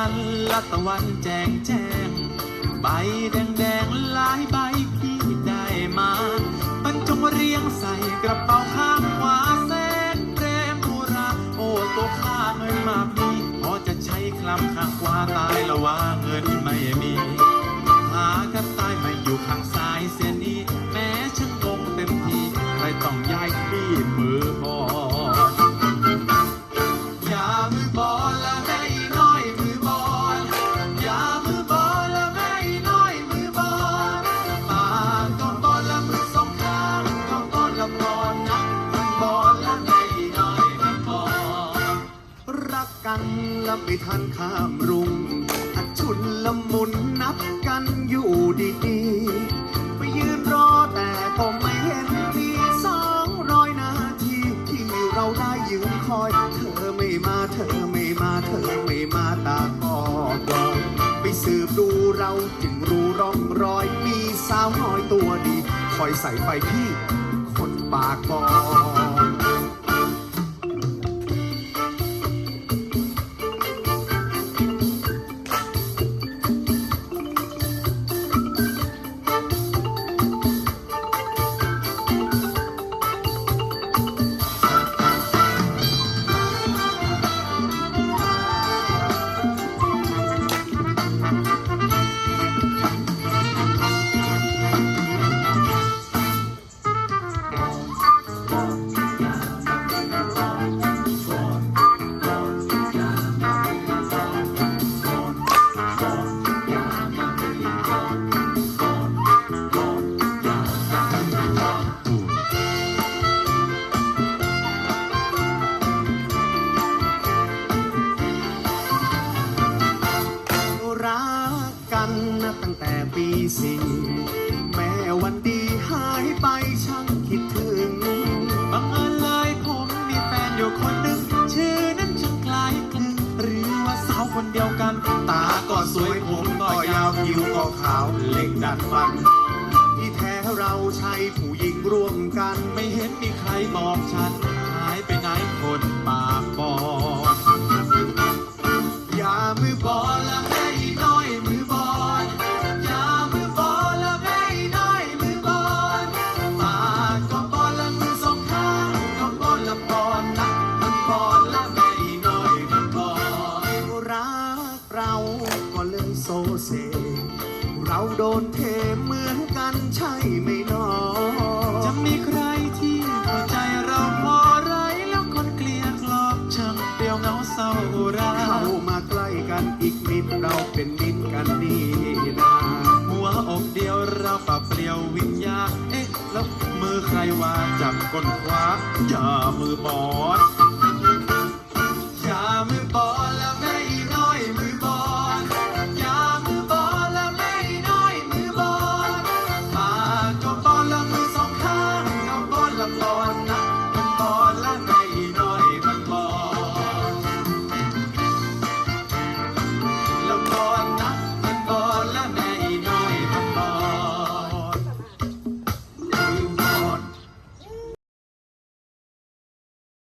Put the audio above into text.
ตะวันแจงแจ้ง ใบแดงแดงหลายใบพี่ได้มาบรรจงเรียงใส่กระเป๋าข้างขวาแสนแรงโบราโอ้ตัวข้าเงินมากมีพอจะใช้คลำข้างขวาตายละว่าเงินไม่มี หากันตายมาอยู่ข้างซ้ายเสียนี้ กันและไม่ทันข้ามรุ่งอัดชุนละมุนนับกันอยู่ดีๆ ไปยืนรอแต่ก็ไม่เห็นทีสองร้อยนาทีที่เราได้ยืนคอย เธอไม่มาเธอไม่มาเธอไม่มาตาก็บอยไปสืบดูเราจึงรู้ร่องรอย มีสาวน้อยตัวดี คอยใส่ไฟพี่คนปากบอย กันนะตั้งแต่ปีสี่แม้วันดีหายไปช่างคิดถึงบังเอิญเลยผมมีแฟนอยู่คนหนึ่งชื่อนั้นช่างคล้ายคลึงหรือว่าสาวคนเดียวกัน ตาก็สวยผมก็ยาวผิวก็ขาวเล็กดัดฟันที่แท้เราใช่ผู้หญิงร่วมกันไม่เห็นมีใครบอกฉัน เราโดนเทเหมือนกันใช่ไหมน้อจะมีใครที่เข้าใจเราพอไรแล้วคนเกลียกลอบช่างเปรียวเหงาเศร้าราเข้ามาใกล้กันอีกนิดเราเป็นมิตรกันนี่นาหัวอกเดียวเราปรับเปลี่ยววิญญาณเอ๊ะแล้วมือใครว่าจับก้นขวาอย่ามือบอดอย่ามือบอ